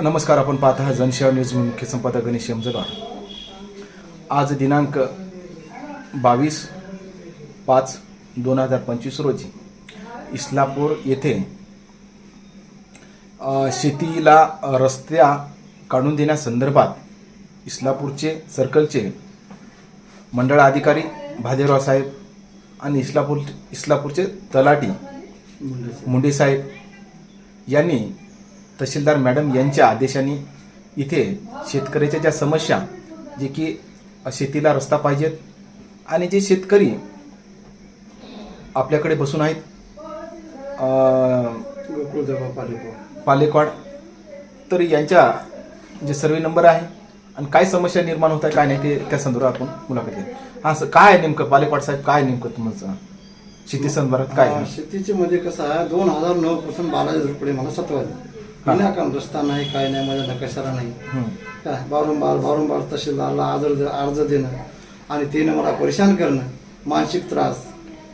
नमस्कार आपण पाहत आहात जनसेवा न्यूज मुख्य संपादक गणेश यमजगार. आज दिनांक बावीस पाच दोन हजार पंचवीस रोजी इस्लापूर येथे शेतीला रस्त्या काढून देण्यासंदर्भात इस्लापूरचे सर्कलचे मंडळ अधिकारी भादेराव साहेब आणि इस्लापूर इस्लापूरचे तलाटी मुंडे साहेब यांनी तहसीलदार मॅडम यांच्या आदेशाने इथे शेतकऱ्याच्या ज्या समस्या जे की शेतीला रस्ता पाहिजेत आणि जे शेतकरी आपल्याकडे बसून आहेत अं, पालेकवाड तर यांच्या जे सर्वे नंबर आहे आणि काय समस्या निर्माण होत आहे काय नाही ते त्या संदर्भात आपण मुलाखत घेऊ. हां सर काय आहे नेमकं? पालेकवाड साहेब काय नेमकं तुमचं? शेती संदर्भात काय आहे? म्हणजे कसं आहे दोन हजार नऊ पासून बालाजी रुपये मला आहे विनाकारण रस्ता नाही काय नाही माझ्या नकाशाला नाही. काय वारंवार वारंवार तहसीलदारला अर्ज अर्ज देणं आणि तिनं मला परेशान करणं मानसिक त्रास.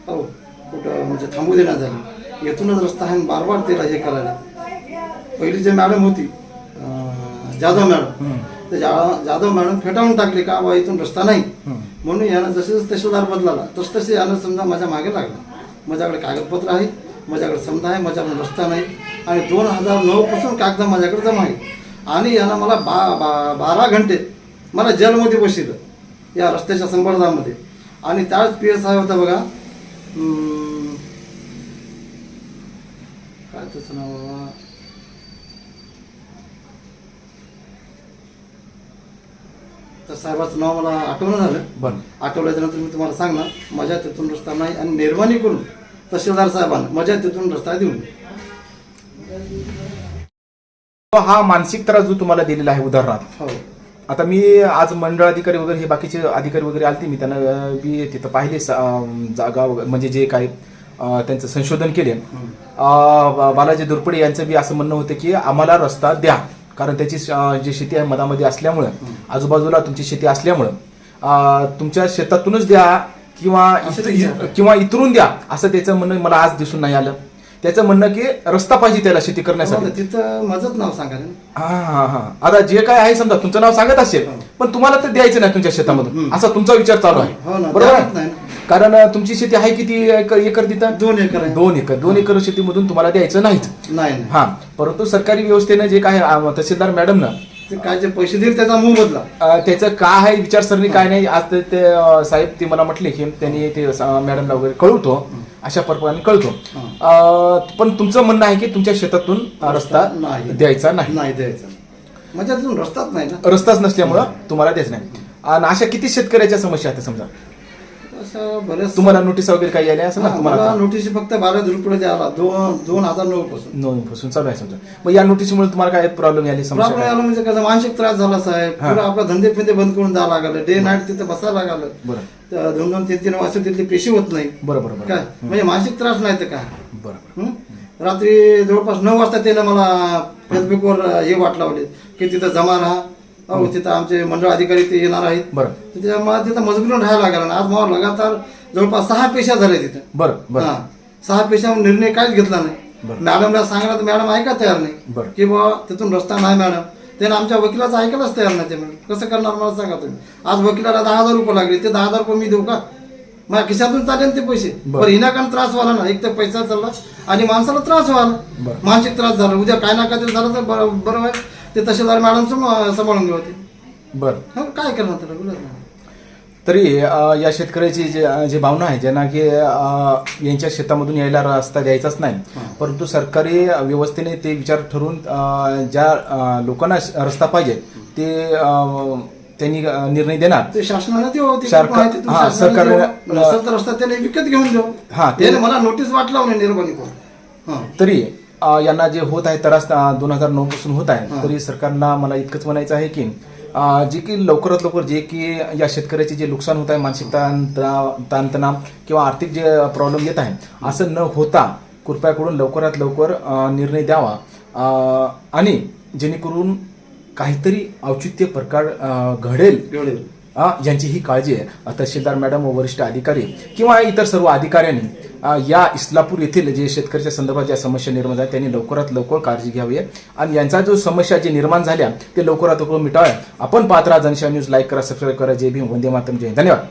हो कुठं म्हणजे थांबू देण्यात झाली. येथूनच रस्ता आहे बार बार तिला हे करायला. पहिली जे मॅडम होती जाधव मॅडम. ते जाधव मॅडम फेटाळून टाकले का बा इथून रस्ता नाही. म्हणून यानं जसे जसे तहसीलदार बदलाला तस तसे यानं समजा माझ्या मागे लागला. माझ्याकडे कागदपत्र आहे माझ्याकडे समजा आहे माझ्याकडे रस्ता नाही आणि दोन हजार नऊ पासून कागद माझ्याकडे जमा आहे आणि यानं मला बा बा बारा घंटे मला जेलमध्ये बसवलं या रस्त्याच्या संबर्धामध्ये आणि त्याच पी एस आय होता बघा काय त्याचं नाव बाबा? त्या साहेबाचं नाव मला आठवणं झालं. बरं. आठवल्याच्या नंतर मी तुम्हाला सांगणार माझ्या तिथून रस्ता नाही आणि निर्माणी करून तहसीलदार साहेबांना माझ्या तिथून रस्ता देऊन. हा मानसिक त्रास जो तुम्हाला दिलेला आहे उदाहरणार्थ. हो. आता मी आज मंडळ अधिकारी वगैरे हे बाकीचे अधिकारी वगैरे आलते मी त्यांना बी तिथं पाहिले जागा म्हणजे जे काय त्यांचं संशोधन केले. बालाजी दुरपडे यांचं बी असं म्हणणं होतं की आम्हाला रस्ता द्या. कारण त्याची जी शेती आहे मधामध्ये असल्यामुळं आजूबाजूला तुमची शेती असल्यामुळं तुमच्या शेतातूनच द्या. किंवा. किंवा इतरून द्या. असं त्याचं म्हणणं मला आज दिसून नाही आलं. त्याचं म्हणणं की रस्ता पाहिजे त्याला शेती करण्यासाठी. हो, तिथं माझंच नाव सांगा. हा हा हा. आता जे काय आहे समजा तुमचं नाव सांगत असेल हो. पण तुम्हाला तर द्यायचं नाही तुमच्या शेतामधून. असा तुमचा विचार चालू हो आहे ना, बरोबर आहे? कारण तुमची शेती आहे किती एकर एकर देता दोन एकर दोन एकर. दोन एकर शेतीमधून तुम्हाला द्यायचं नाहीच नाही हा. परंतु सरकारी व्यवस्थेनं जे काय तहसीलदार मॅडमनं ते काय जे पैसे देईल त्याचा मूळ बदला. अं, त्याचं काय आहे विचारसरणी काय नाही आज ते- ते अं, साहेब ते मला म्हटले की त्यांनी ते मॅडमला वगैरे कळवतो अशा प्रकारे कळतो अं, पण तुमचं म्हणणं आहे की तुमच्या शेतातून रस्ता नाही. द्यायचा नाही. नाही द्यायचा माझ्या तिथून रस्ताच नाही ना. रस्ताच नसल्यामुळं तुम्हाला द्यायचं नाही. आणि अशा किती शेतकऱ्याच्या समस्या आहेत समजा? बरेच तुम्हाला नोटीस वगैरे काही आल्या असं ना तुम्हाला मला नोटीस फक्त बारा रुपये द्यायला दोन दोन हजार नऊ पासून. नोंदपासून चालू आहे समजा. मग या नोटीसमुळे तुम्हाला काय प्रॉब्लेम आली समस्या प्रॉब्लेम काय? आला म्हणजे कसं मानसिक त्रास झाला साहेब. हा. आपला धंदे फिंदे बंद करून जावं लागलं. डे नाईट तिथे बसायला लागलं. बरं. तर दोन दोन तीन तीन वाजता तिथली पेशी होत नाही. बरं बरं बरं. काय? म्हणजे मानसिक त्रास नाही तर काय? बरं हं? रात्री जवळपास नऊ वाजता त्यानं मला फेसबुकवर हे वाट लावले की तिथं जमा राहा. अहो तिथं आमचे मंडळ अधिकारी ते येणार आहेत. बरं. मला तिथं मजबुरीनं राहायला लागला आज मला लगातार जवळपास सहा पेशा झाल्या तिथं. बरं बरं. हा. सहा पेशावर निर्णय काहीच घेतला नाही. मॅडमला सांगला तर मॅडम ऐका तयार नाही. बरं. की बाबा तिथून रस्ता नाही मॅडम. त्यानं आमच्या वकिलाचं ऐकायलाच तयार नाही ते मॅडम. कसं करणार मला सांगा तुम्ही. आज वकिलाला दहा हजार रुपये लागले. ते दहा हजार रुपये मी देऊ का? माझ्या खिशातून चालेल ते पैसे. बरं. पण हिनाकान त्रास व्हायला ना. एक तर पैसा चालला आणि माणसाला त्रास व्हायला. मानसिक त्रास झाला. उद्या काय ना काय तरी झालं तर बरं बरं आहे ते तहसीलदार मॅडम सम- सांभाळून घेऊ होते बरं. हो, काय करणार त्याला? बोला ना. तरी अं, या शेतकऱ्याची जे जे भावना आहे ज्यांना की अं, यांच्या शेतामधून यायला रस्ता द्यायचाच नाही. परंतु सरकारी व्यवस्थेने ते विचार ठरवून अं, ज्या अं, लोकांना श- रस्ता पाहिजे ते अं, त्यांनी अं, निर्णय देणार. ते शासनाने देऊ ते सरकार- माहिती तुम्ही हा, शासनाने सरकारने- देऊ. नसेल तर रस्ता त्याने विकत घेऊन देऊ हा, ते- त्याने मला नोटीस वाट लावणे निर्माणी करून हा. तरी यांना जे होत आहे त्रास दोन हजार नऊ पासून होत आहे. तरी सरकारला मला इतकंच म्हणायचं आहे की जे की लवकरात लवकर जे की या शेतकऱ्याचे जे नुकसान होत आहे मानसिक ताण ताणतणाव किंवा आर्थिक जे प्रॉब्लेम येत आहे असं न होता कृपया करून लवकरात लवकर निर्णय द्यावा. आणि जेणेकरून काहीतरी औचित्य प्रकार घडेल. यांची ही काळजी आहे. तहसीलदार मॅडम व वरिष्ठ अधिकारी किंवा इतर सर्व अधिकाऱ्यांनी या इस्लापूर येथील जे शेतकऱ्याच्या संदर्भात ज्या समस्या निर्माण झाल्या त्यांनी लवकरात लवकर काळजी घ्यावी. आणि यांचा जो समस्या जे निर्माण झाल्या ते लवकरात लवकर मिटाव्या. आपण पात्रा जनशा न्यूज. लाईक करा सबस्क्राईब करा. जय भीम. वंदे मातम जय धन्यवाद.